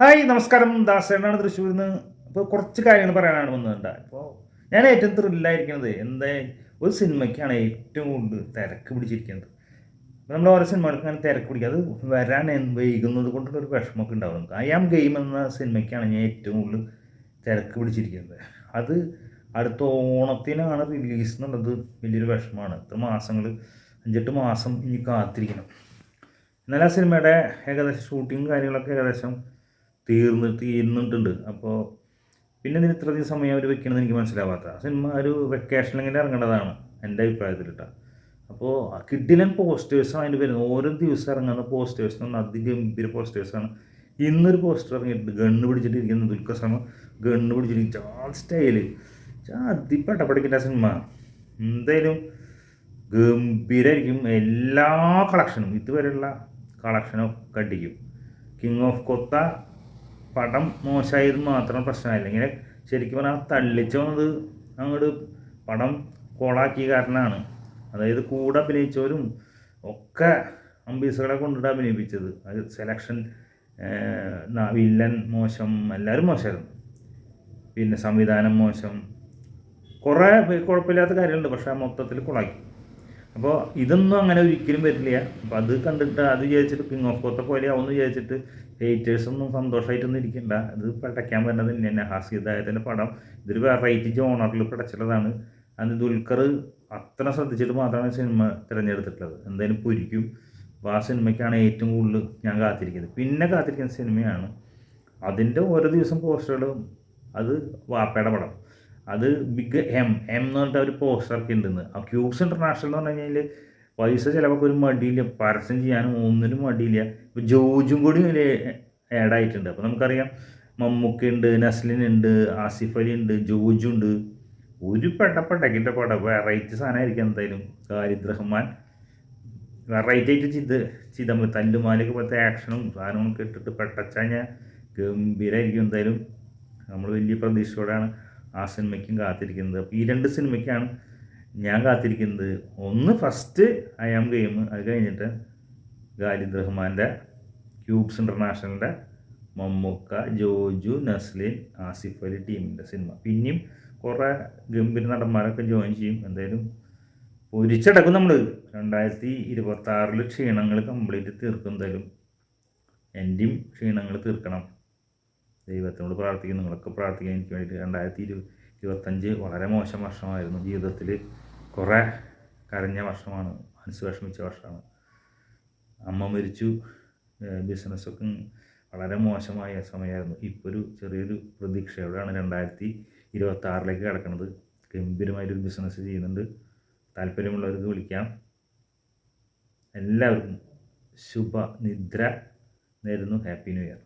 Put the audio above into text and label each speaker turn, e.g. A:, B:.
A: Hi നമസ്കാരം. ദാസേനാണ് തൃശ്ശൂരിൽ നിന്ന് ഇപ്പോൾ കുറച്ച് കാര്യങ്ങൾ പറയാനാണ് വന്നതുണ്ട് ഇപ്പോൾ ഞാൻ ഏറ്റവും ത്രില്ലായിരിക്കുന്നത് എന്താ? ഒരു സിനിമയ്ക്കാണ് ഏറ്റവും കൂടുതൽ തിരക്ക് പിടിച്ചിരിക്കുന്നത്. നമ്മൾ ഓരോ സിനിമകൾക്ക് അങ്ങനെ തിരക്ക് പിടിക്കുക അത് വരാൻ വൈകുന്നത് കൊണ്ടുള്ള ഒരു വിഷമമൊക്കെ ഉണ്ടാവും. നമുക്ക് ഐ ആം ഗെയിം എന്ന സിനിമയ്ക്കാണ് ഞാൻ ഏറ്റവും കൂടുതൽ തിരക്ക് പിടിച്ചിരിക്കുന്നത്. അത് അടുത്ത ഓണത്തിനാണ് റിലീസ് എന്നുള്ളത് വലിയൊരു വിഷമമാണ്. ഇത്ര മാസങ്ങൾ അഞ്ചെട്ട് മാസം ഇനി കാത്തിരിക്കണം. എന്നാൽ ആ സിനിമയുടെ ഏകദേശം ഷൂട്ടിങ് കാര്യങ്ങളൊക്കെ ഏകദേശം തീർന്ന് തീർന്നിട്ടുണ്ട് അപ്പോൾ പിന്നെ ഇതിന് ഇത്രയധികം സമയം അവർ വെക്കണമെന്ന് എനിക്ക് മനസ്സിലാവാത്ത. ആ സിനിമ ഒരു വെക്കേഷനിലെങ്കിലും ഇറങ്ങേണ്ടതാണ് എന്റെ അഭിപ്രായത്തിൽ കേട്ടോ അപ്പോൾ കിഡിലൻ പോസ്റ്റേഴ്സാണ് അതിന്റെ വരുന്നത് ഓരോ ദിവസം ഇറങ്ങുന്ന പോസ്റ്റേഴ്സ് എന്ന് പറഞ്ഞാൽ അതിഗംഭീര പോസ്റ്റേഴ്സാണ് ഇന്നൊരു പോസ്റ്റർ ഇറങ്ങിയിട്ടുണ്ട്. ഗണ്ണ് പിടിച്ചിട്ടിരിക്കുന്ന ദുൽഖർ സൽമാൻ ഗണ്ണ് പിടിച്ചിട്ട് ആ സ്റ്റൈൽ. അതിപ്പെട്ട പഠിക്കേണ്ട സിനിമ. എന്തായാലും ഗംഭീരമായിരിക്കും എല്ലാ കളക്ഷനും. ഇതുവരെയുള്ള കളക്ഷനൊക്കെ അടിക്കും. കിങ് ഓഫ് കൊത്ത പടം മോശമായത് മാത്രം പ്രശ്നമായില്ല ഇങ്ങനെ ശരിക്കും പറഞ്ഞാൽ തള്ളിച്ച് വന്നത് അങ്ങോട്ട് പടം കോളാക്കിയ കാരണമാണ്. അതായത് കൂടെ അഭിനയിച്ചവരും ഒക്കെ അംബീസുകളെ കൊണ്ടിട്ട് അഭിനയിപ്പിച്ചത്. അത് സെലക്ഷൻ വില്ലൻ മോശം എല്ലാവരും മോശമായിരുന്നു. പിന്നെ സംവിധാനം മോശം. കുറേ കുഴപ്പമില്ലാത്ത കാര്യങ്ങളുണ്ട്. പക്ഷേ മൊത്തത്തിൽ കുളാക്കി. അപ്പോൾ ഇതൊന്നും അങ്ങനെ ഒരിക്കലും വരില്ല. അപ്പോൾ അത് കണ്ടിട്ട് അത് വിചാരിച്ചിട്ട് കിങ് ഓഫ് കോത്ത പോലെ ആവുമെന്ന് വിചാരിച്ചിട്ട് ഹേറ്റേഴ്സൊന്നും സന്തോഷമായിട്ടൊന്നും ഇരിക്കണ്ട. ഇത് പടയ്ക്കാൻ വരുന്നത് തന്നെ. ഹാസ്യദായത്തിന്റെ പടം. ഇതൊരു വെറൈറ്റി ജോണറിൽ പടച്ചുള്ളതാണ് അത് ദുൽഖർ അത്ര ശ്രദ്ധിച്ചിട്ട് മാത്രമാണ് സിനിമ തിരഞ്ഞെടുത്തിട്ടുള്ളത്. എന്തായാലും പൊരിക്കും. അപ്പോൾ ആ സിനിമയ്ക്കാണ് ഏറ്റവും കൂടുതൽ ഞാൻ കാത്തിരിക്കുന്നത്. പിന്നെ കാത്തിരിക്കുന്ന സിനിമയാണ് അതിന്റെ ഓരോ ദിവസം പോസ്റ്ററുകളും അത് വാപ്പയുടെ പടം. അത് ബിഗ് എം എം എന്ന് പറഞ്ഞിട്ട് അവർ പോസ്റ്റർ ഒക്കെ ഉണ്ടെന്ന് ആ ക്യൂബ്സ് ഇന്റർനാഷണൽ എന്ന് പറഞ്ഞു കഴിഞ്ഞാൽ പൈസ ചിലവൊക്കെ ഒരു മടിയില്ല. പരസ്യം ചെയ്യാനും ഒന്നിനും മടിയില്ല. ഇപ്പോൾ ജോജും കൂടി ഒരു ആഡ് ആയിട്ടുണ്ട്. അപ്പോൾ നമുക്കറിയാം മമ്മൂക്ക ഉണ്ട് നസ്ലിൻ ഉണ്ട് ആസിഫ് അലി ഉണ്ട് ജോജു ഉണ്ട് ഒരു പെട്ടപ്പെട്ടക്കിന്റെ പടം. വെറൈറ്റി സാധനമായിരിക്കും എന്തായാലും. ഖാലിദ് റഹ്മാൻ വെറൈറ്റി ആയിട്ട് ചിത് ചിദംബരം തല്ലുമാലൊക്കെ പോലത്തെ ആക്ഷനും സാധനങ്ങളൊക്കെ ഇട്ടിട്ട് പെട്ടച്ചാഞ്ഞാൽ ഗംഭീരമായിരിക്കും എന്തായാലും. നമ്മൾ വലിയ പ്രതീക്ഷയോടെയാണ്. ആ സിനിമയ്ക്കും കാത്തിരിക്കുന്നത്. അപ്പോൾ ഈ രണ്ട് സിനിമയ്ക്കാണ് ഞാൻ കാത്തിരിക്കുന്നത്. ഒന്ന് ഫസ്റ്റ് ഐ ആം ഗെയിം അത് കഴിഞ്ഞിട്ട് ഖാലിദ് റഹ്മാന്റെ ക്യൂബ്സ് ഇന്റർനാഷണലിന്റെ മമ്മൂക്ക ജോജു നസ്ലിൻ ആസിഫ് അലി ടീമിന്റെ സിനിമ. പിന്നെയും കുറേ ഗംഭീര നടന്മാരൊക്കെ ജോയിൻ ചെയ്യും. എന്തായാലും ഒരിച്ചടക്കും നമ്മൾ രണ്ടായിരത്തി ഇരുപത്തി ആറിൽ ക്ഷീണങ്ങൾ കംപ്ലീറ്റ് തീർക്കും എന്തായാലും. എന്റെയും ക്ഷീണങ്ങൾ തീർക്കണം. ദൈവത്തിനോട് പ്രാർത്ഥിക്കുന്നു. നിങ്ങളൊക്കെ പ്രാർത്ഥിക്കാൻ എനിക്ക് വേണ്ടിയിട്ട് രണ്ടായിരത്തി ഇരു ഇരുപത്തഞ്ച് വളരെ മോശം വർഷമായിരുന്നു ജീവിതത്തിൽ. കുറേ കരഞ്ഞ വർഷമാണ് മനസ്സ് വിഷമിച്ച വർഷമാണ്. അമ്മ മരിച്ചു. ബിസിനസ്സൊക്കെ വളരെ മോശമായ സമയമായിരുന്നു. ഇപ്പോൾ ഒരു ചെറിയൊരു പ്രതീക്ഷയോടെയാണ് രണ്ടായിരത്തി ഇരുപത്തി ആറിലേക്ക് കിടക്കുന്നത് ഗംഭീരമായിട്ടൊരു ബിസിനസ് ചെയ്യുന്നുണ്ട്. താല്പര്യമുള്ളവർക്ക് വിളിക്കാം. എല്ലാവർക്കും ശുഭനിദ്ര നേരുന്നു. Happy new year.